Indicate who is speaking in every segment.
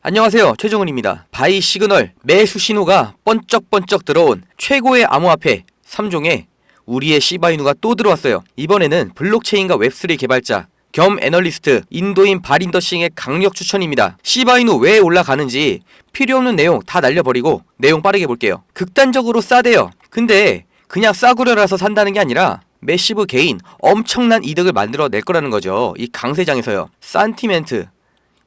Speaker 1: 안녕하세요. 최종훈입니다. 바이 시그널 매수 신호가 번쩍번쩍 들어온 최고의 암호화폐 3종에 우리의 시바이누가 또 들어왔어요. 이번에는 블록체인과 웹3 개발자 겸 애널리스트 인도인 바린더싱의 강력 추천입니다. 시바이누 왜 올라가는지 필요 없는 내용 다 날려버리고 내용 빠르게 볼게요. 극단적으로 싸대요. 근데 그냥 싸구려라서 산다는 게 아니라 매시브 개인 엄청난 이득을 만들어낼 거라는 거죠. 이 강세장에서요. 산티멘트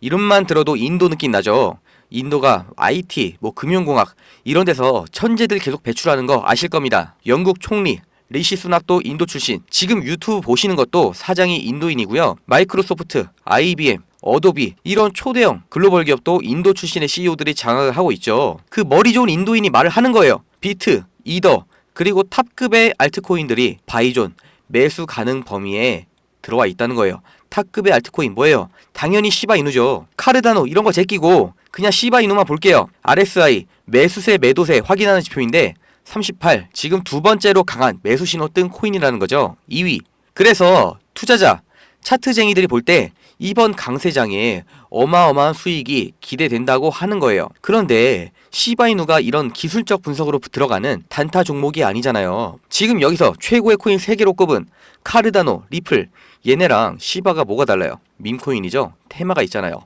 Speaker 1: 이름만 들어도 인도 느낌 나죠. 인도가 IT, 뭐 금융공학 이런 데서 천재들 계속 배출하는 거 아실 겁니다. 영국 총리 리시 수낙도 인도 출신. 지금 유튜브 보시는 것도 사장이 인도인이고요. 마이크로소프트, IBM, 어도비 이런 초대형 글로벌 기업도 인도 출신의 CEO들이 장악을 하고 있죠. 그 머리 좋은 인도인이 말을 하는 거예요. 비트, 이더 그리고 탑급의 알트코인들이 바이존 매수 가능 범위에 들어와 있다는 거예요. 탑급의 알트코인 뭐예요? 당연히 시바 이누죠. 카르다노 이런 거 제끼고 그냥 시바 이누만 볼게요. RSI 매수세 매도세 확인하는 지표인데 38 지금 두 번째로 강한 매수 신호 뜬 코인이라는 거죠. 2위. 그래서 투자자 차트쟁이들이 볼 때 이번 강세장에 어마어마한 수익이 기대된다고 하는 거예요. 그런데 시바이누가 이런 기술적 분석으로 들어가는 단타 종목이 아니잖아요. 지금 여기서 최고의 코인 3개로 꼽은 카르다노, 리플 얘네랑 시바가 뭐가 달라요? 밈코인이죠. 테마가 있잖아요.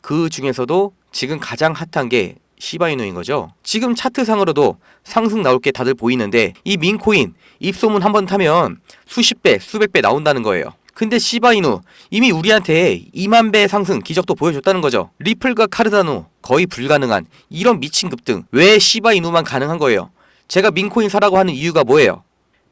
Speaker 1: 그 중에서도 지금 가장 핫한 게 시바이누인 거죠. 지금 차트상으로도 상승 나올 게 다들 보이는데 이 민코인 입소문 한번 타면 수십 배, 수백 배 나온다는 거예요. 근데 시바이누 이미 우리한테 2만 배 상승 기적도 보여줬다는 거죠. 리플과 카르다노 거의 불가능한 이런 미친 급등 왜 시바이누만 가능한 거예요? 제가 민코인 사라고 하는 이유가 뭐예요?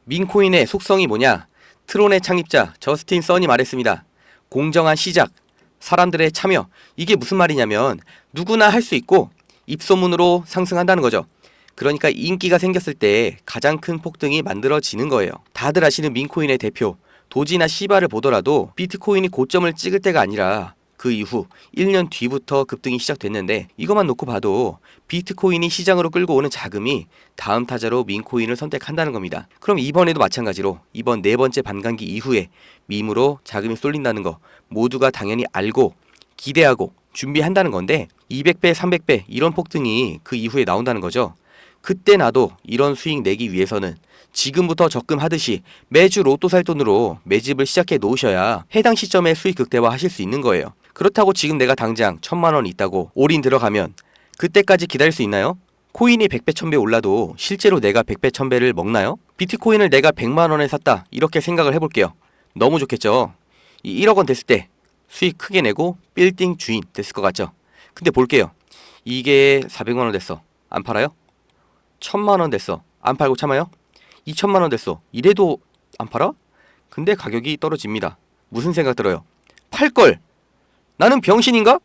Speaker 1: 민코인의 속성이 뭐냐? 트론의 창립자 저스틴 선이 말했습니다. 공정한 시작, 사람들의 참여 이게 무슨 말이냐면 누구나 할 수 있고 입소문으로 상승한다는 거죠. 그러니까 인기가 생겼을 때 가장 큰 폭등이 만들어지는 거예요. 다들 아시는 민코인의 대표 도지나 시바를 보더라도 비트코인이 고점을 찍을 때가 아니라 그 이후 1년 뒤부터 급등이 시작됐는데 이것만 놓고 봐도 비트코인이 시장으로 끌고 오는 자금이 다음 타자로 민코인을 선택한다는 겁니다. 그럼 이번에도 마찬가지로 이번 네 번째 반감기 이후에 밈으로 자금이 쏠린다는 거 모두가 당연히 알고 기대하고 준비한다는 건데 200배, 300배 이런 폭등이 그 이후에 나온다는 거죠. 그때 나도 이런 수익 내기 위해서는 지금부터 적금하듯이 매주 로또 살 돈으로 매집을 시작해 놓으셔야 해당 시점에 수익 극대화 하실 수 있는 거예요. 그렇다고 지금 내가 당장 천만 원 있다고 올인 들어가면 그때까지 기다릴 수 있나요? 코인이 100배, 1000배 올라도 실제로 내가 100배, 1000배를 먹나요? 비트코인을 내가 100만 원에 샀다. 이렇게 생각을 해볼게요. 너무 좋겠죠? 이 1억 원 됐을 때 수익 크게 내고 빌딩 주인 됐을 것 같죠? 근데 볼게요. 이게 400만 원 됐어. 안 팔아요? 1000만 원 됐어. 안 팔고 참아요? 2천만 원 됐어. 이래도 안 팔아? 근데 가격이 떨어집니다. 무슨 생각 들어요? 팔 걸. 나는 병신인가?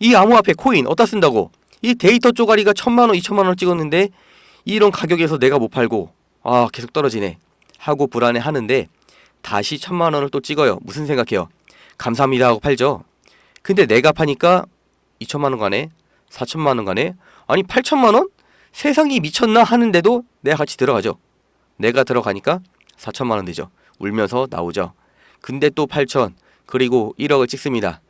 Speaker 1: 이 암호화폐 코인 어디다 쓴다고? 이 데이터 쪼가리가 천만 원, 이천만 원 찍었는데 이런 가격에서 내가 못 팔고 아 계속 떨어지네 하고 불안해 하는데 다시 천만 원을 또 찍어요. 무슨 생각해요? 감사합니다 하고 팔죠. 근데 내가 파니까 2천만 원 가네, 4천만 원 가네, 아니 8천만 원? 세상이 미쳤나 하는데도 내가 같이 들어가죠. 내가 들어가니까 4천만 원 되죠. 울면서 나오죠. 근데 또 8천 그리고 1억을 찍습니다.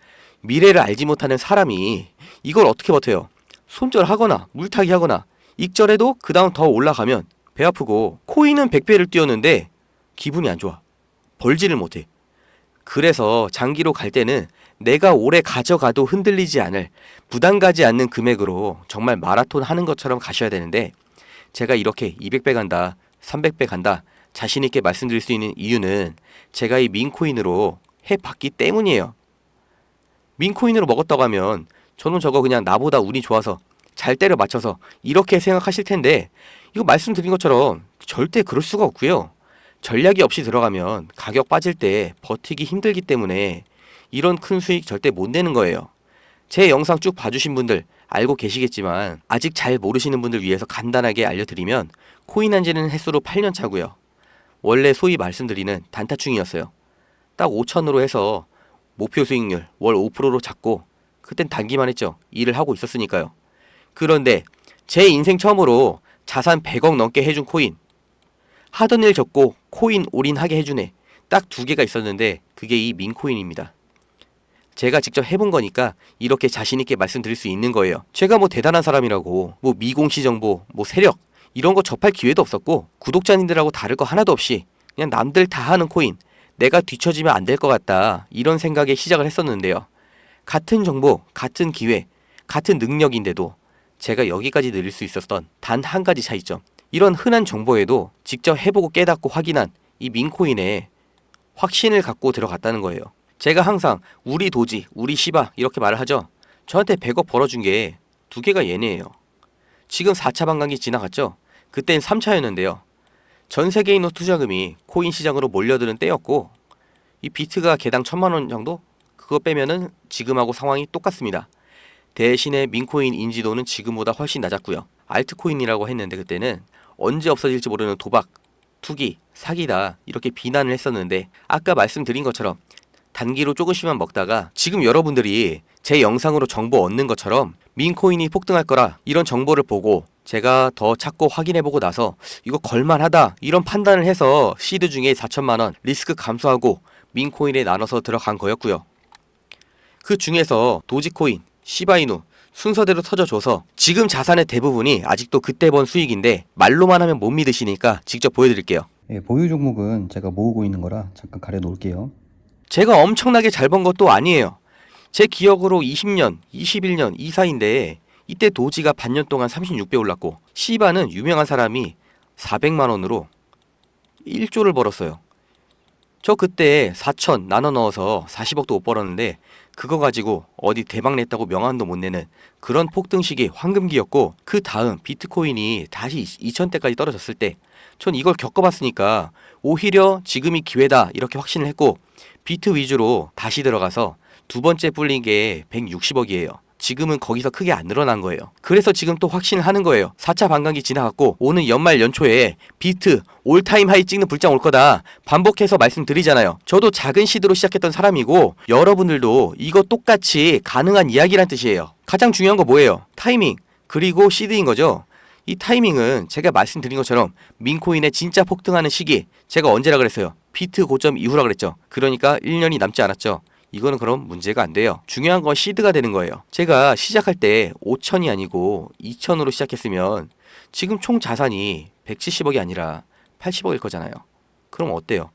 Speaker 1: 미래를 알지 못하는 사람이 이걸 어떻게 버텨요? 손절하거나 물타기 하거나 익절해도 그 다음 더 올라가면 배 아프고 코인은 100배를 뛰었는데 기분이 안 좋아. 벌지를 못해. 그래서 장기로 갈 때는 내가 오래 가져가도 흔들리지 않을 부담 가지 않는 금액으로 정말 마라톤 하는 것처럼 가셔야 되는데 제가 이렇게 200배 간다, 300배 간다 자신 있게 말씀드릴 수 있는 이유는 제가 이 민코인으로 해 봤기 때문이에요. 민코인으로 먹었다고 하면 저는 저거 그냥 나보다 운이 좋아서 잘 때려 맞춰서 이렇게 생각하실 텐데 이거 말씀드린 것처럼 절대 그럴 수가 없고요. 전략이 없이 들어가면 가격 빠질 때 버티기 힘들기 때문에 이런 큰 수익 절대 못 내는 거예요. 제 영상 쭉 봐주신 분들 알고 계시겠지만 아직 잘 모르시는 분들 위해서 간단하게 알려드리면 코인 한지는 횟수로 8년 차고요. 원래 소위 말씀드리는 단타충이었어요. 딱 5천으로 해서 목표 수익률 월 5%로 잡고 그땐 단기만 했죠. 일을 하고 있었으니까요. 그런데 제 인생 처음으로 자산 100억 넘게 해준 코인 하던 일 접고 코인 올인하게 해주네. 딱 두 개가 있었는데 그게 이 민코인입니다. 제가 직접 해본 거니까 이렇게 자신있게 말씀드릴 수 있는 거예요. 제가 뭐 대단한 사람이라고, 뭐 미공시 정보, 뭐 세력, 이런 거 접할 기회도 없었고, 구독자님들하고 다를 거 하나도 없이 그냥 남들 다 하는 코인, 내가 뒤처지면 안 될 것 같다. 이런 생각에 시작을 했었는데요. 같은 정보, 같은 기회, 같은 능력인데도 제가 여기까지 늘릴 수 있었던 단 한 가지 차이점. 이런 흔한 정보에도 직접 해보고 깨닫고 확인한 이 민코인에 확신을 갖고 들어갔다는 거예요. 제가 항상 우리 도지, 우리 시바 이렇게 말을 하죠. 저한테 100억 벌어준 게 두 개가 얘네예요. 지금 4차 반감기 지나갔죠? 그땐 3차였는데요. 전 세계인의 투자금이 코인 시장으로 몰려드는 때였고 이 비트가 개당 천만 원 정도? 그거 빼면은 지금하고 상황이 똑같습니다. 대신에 민코인 인지도는 지금보다 훨씬 낮았고요. 알트코인이라고 했는데 그때는 언제 없어질지 모르는 도박, 투기, 사기다 이렇게 비난을 했었는데 아까 말씀드린 것처럼 단기로 조금씩만 먹다가 지금 여러분들이 제 영상으로 정보 얻는 것처럼 민코인이 폭등할 거라 이런 정보를 보고 제가 더 찾고 확인해보고 나서 이거 걸만하다 이런 판단을 해서 시드 중에 4천만 원 리스크 감소하고 민코인에 나눠서 들어간 거였고요. 그 중에서 도지코인, 시바이누 순서대로 터져줘서 지금 자산의 대부분이 아직도 그때 번 수익인데 말로만 하면 못 믿으시니까 직접 보여드릴게요.
Speaker 2: 예, 보유 종목은 제가 모으고 있는 거라 잠깐 가려 놓을게요.
Speaker 1: 제가 엄청나게 잘 번 것도 아니에요. 제 기억으로 20년, 21년 이 사이인데 이때 도지가 반년 동안 36배 올랐고 시바는 유명한 사람이 400만 원으로 1조를 벌었어요. 저 그때 4천 나눠 넣어서 40억도 못 벌었는데 그거 가지고 어디 대박 냈다고 명함도 못 내는 그런 폭등 시기 황금기였고 그 다음 비트코인이 다시 2천대까지 떨어졌을 때 전 이걸 겪어봤으니까 오히려 지금이 기회다 이렇게 확신을 했고 비트 위주로 다시 들어가서 두 번째 불린 게 160억이에요. 지금은 거기서 크게 안 늘어난 거예요. 그래서 지금 또 확신을 하는 거예요. 4차 반감기 지나갔고 오는 연말 연초에 비트 올타임 하이 찍는 불장 올 거다. 반복해서 말씀드리잖아요. 저도 작은 시드로 시작했던 사람이고 여러분들도 이거 똑같이 가능한 이야기란 뜻이에요. 가장 중요한 거 뭐예요? 타이밍 그리고 시드인 거죠. 이 타이밍은 제가 말씀드린 것처럼 민코인의 진짜 폭등하는 시기 제가 언제라 그랬어요? 비트 고점 이후라 그랬죠. 그러니까 1년이 남지 않았죠. 이거는 그럼 문제가 안 돼요. 중요한 건 시드가 되는 거예요. 제가 시작할 때 5천이 아니고 2천으로 시작했으면 지금 총 자산이 170억이 아니라 80억일 거잖아요. 그럼 어때요?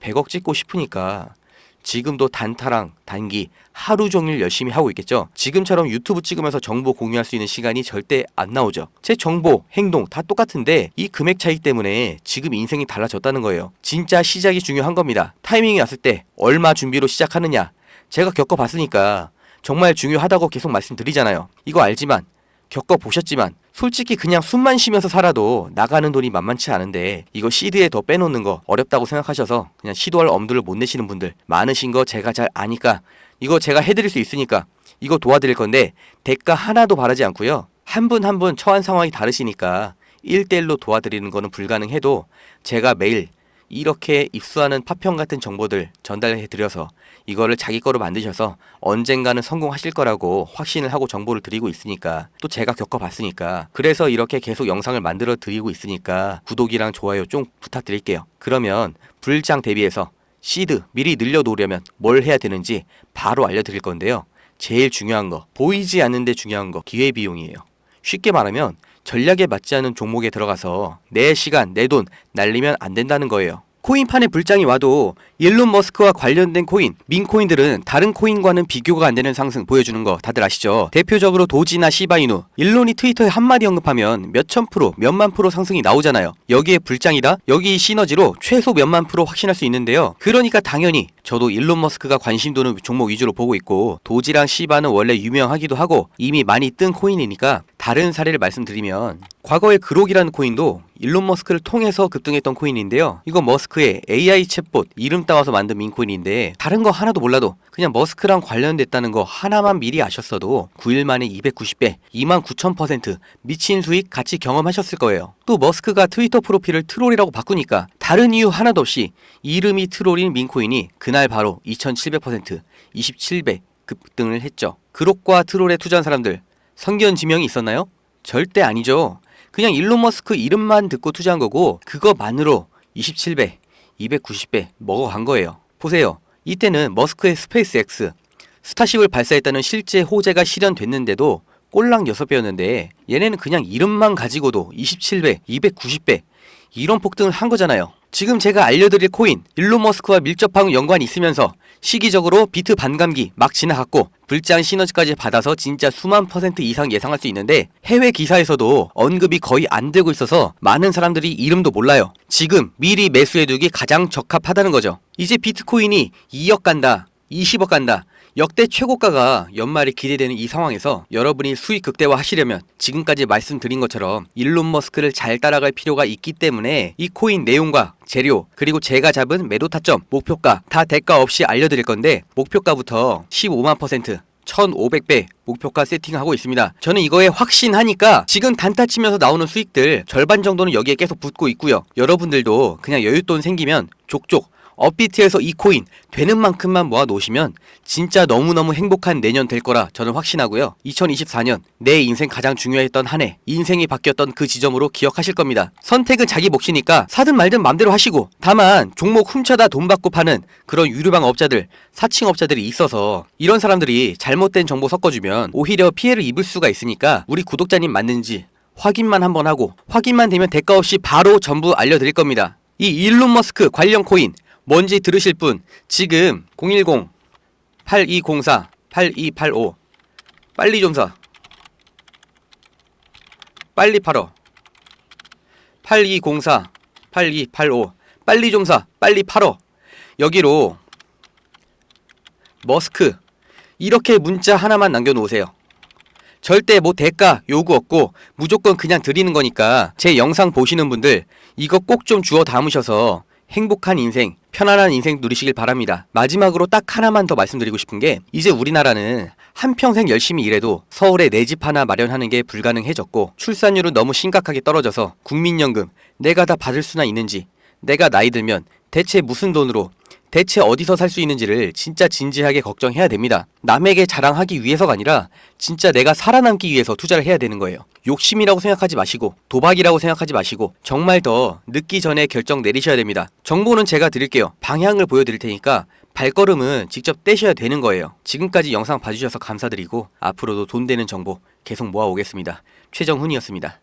Speaker 1: 100억 찍고 싶으니까 지금도 단타랑 단기 하루 종일 열심히 하고 있겠죠. 지금처럼 유튜브 찍으면서 정보 공유할 수 있는 시간이 절대 안 나오죠. 제 정보, 행동 다 똑같은데 이 금액 차이 때문에 지금 인생이 달라졌다는 거예요. 진짜 시작이 중요한 겁니다. 타이밍이 왔을 때 얼마 준비로 시작하느냐. 제가 겪어봤으니까 정말 중요하다고 계속 말씀드리잖아요. 이거 알지만 겪어보셨지만 솔직히 그냥 숨만 쉬면서 살아도 나가는 돈이 만만치 않은데 이거 시드에 더 빼놓는 거 어렵다고 생각하셔서 그냥 시도할 엄두를 못 내시는 분들 많으신 거 제가 잘 아니까 이거 제가 해드릴 수 있으니까 이거 도와드릴 건데 대가 하나도 바라지 않고요. 한 분 한 분 처한 상황이 다르시니까 1대1로 도와드리는 거는 불가능해도 제가 매일 이렇게 입수하는 파편 같은 정보들 전달해 드려서 이거를 자기 거로 만드셔서 언젠가는 성공하실 거라고 확신을 하고 정보를 드리고 있으니까 또 제가 겪어봤으니까 그래서 이렇게 계속 영상을 만들어 드리고 있으니까 구독이랑 좋아요 좀 부탁드릴게요. 그러면 불장 대비해서 시드 미리 늘려 놓으려면 뭘 해야 되는지 바로 알려드릴 건데요. 제일 중요한 거 보이지 않는데 중요한 거 기회비용이에요. 쉽게 말하면 전략에 맞지 않은 종목에 들어가서 내 시간, 내 돈 날리면 안 된다는 거예요. 코인판에 불장이 와도 일론 머스크와 관련된 코인, 민코인들은 다른 코인과는 비교가 안 되는 상승 보여주는 거 다들 아시죠? 대표적으로 도지나 시바이누, 일론이 트위터에 한마디 언급하면 몇천 프로, 몇만 프로 상승이 나오잖아요. 여기에 불장이다? 여기 시너지로 최소 몇만 프로 확신할 수 있는데요. 그러니까 당연히 저도 일론 머스크가 관심 도는 종목 위주로 보고 있고 도지랑 시바는 원래 유명하기도 하고 이미 많이 뜬 코인이니까 다른 사례를 말씀드리면 과거에 그록이라는 코인도 일론 머스크를 통해서 급등했던 코인인데요. 이거 머스크의 AI 챗봇 이름 따와서 만든 민코인인데 다른 거 하나도 몰라도 그냥 머스크랑 관련됐다는 거 하나만 미리 아셨어도 9일 만에 290배, 2만 9천 퍼센트 미친 수익 같이 경험하셨을 거예요. 또 머스크가 트위터 프로필을 트롤이라고 바꾸니까 다른 이유 하나도 없이 이름이 트롤인 민코인이 그날 바로 2700% 27배 급등을 했죠. 그록과 트롤에 투자한 사람들 성견 지명이 있었나요? 절대 아니죠. 그냥 일론 머스크 이름만 듣고 투자한 거고 그거만으로 27배, 290배 먹어간 거예요. 보세요. 이때는 머스크의 스페이스 X, 스타쉽을 발사했다는 실제 호재가 실현됐는데도 꼴랑 6배였는데 얘네는 그냥 이름만 가지고도 27배, 290배 이런 폭등을 한 거잖아요. 지금 제가 알려드릴 코인 일론 머스크와 밀접한 연관이 있으면서 시기적으로 비트 반감기 막 지나갔고 불장 시너지까지 받아서 진짜 수만 퍼센트 이상 예상할 수 있는데 해외 기사에서도 언급이 거의 안 되고 있어서 많은 사람들이 이름도 몰라요. 지금 미리 매수해두기 가장 적합하다는 거죠. 이제 비트코인이 2억 간다, 20억 간다. 역대 최고가가 연말에 기대되는 이 상황에서 여러분이 수익 극대화 하시려면 지금까지 말씀드린 것처럼 일론 머스크를 잘 따라갈 필요가 있기 때문에 이 코인 내용과 재료 그리고 제가 잡은 매도 타점 목표가 다 대가 없이 알려드릴 건데 목표가부터 15만 퍼센트 1500배 목표가 세팅하고 있습니다. 저는 이거에 확신하니까 지금 단타 치면서 나오는 수익들 절반 정도는 여기에 계속 붙고 있고요. 여러분들도 그냥 여윳돈 생기면 족족 업비트에서 이 코인 되는 만큼만 모아 놓으시면 진짜 너무너무 행복한 내년 될 거라 저는 확신하고요. 2024년 내 인생 가장 중요했던 한 해, 인생이 바뀌었던 그 지점으로 기억하실 겁니다. 선택은 자기 몫이니까 사든 말든 맘대로 하시고 다만 종목 훔쳐다 돈 받고 파는 그런 유료방 업자들, 사칭 업자들이 있어서 이런 사람들이 잘못된 정보 섞어주면 오히려 피해를 입을 수가 있으니까 우리 구독자님 맞는지 확인만 한번 하고 확인만 되면 대가 없이 바로 전부 알려드릴 겁니다. 이 일론 머스크 관련 코인 뭔지 들으실 분 지금 010 8204 8285 빨리 좀 사. 빨리 팔어. 8204 8285 빨리 좀 사. 빨리 팔어. 여기로 머스크 이렇게 문자 하나만 남겨 놓으세요. 절대 뭐 대가 요구 없고 무조건 그냥 드리는 거니까 제 영상 보시는 분들 이거 꼭 좀 주워 담으셔서 행복한 인생, 편안한 인생 누리시길 바랍니다. 마지막으로 딱 하나만 더 말씀드리고 싶은 게 이제 우리나라는 한평생 열심히 일해도 서울에 내 집 하나 마련하는 게 불가능해졌고 출산율은 너무 심각하게 떨어져서 국민연금 내가 다 받을 수나 있는지 내가 나이 들면 대체 무슨 돈으로 대체 어디서 살 수 있는지를 진짜 진지하게 걱정해야 됩니다. 남에게 자랑하기 위해서가 아니라 진짜 내가 살아남기 위해서 투자를 해야 되는 거예요. 욕심이라고 생각하지 마시고 도박이라고 생각하지 마시고 정말 더 늦기 전에 결정 내리셔야 됩니다. 정보는 제가 드릴게요. 방향을 보여드릴 테니까 발걸음은 직접 떼셔야 되는 거예요. 지금까지 영상 봐주셔서 감사드리고 앞으로도 돈 되는 정보 계속 모아오겠습니다. 최정훈이었습니다.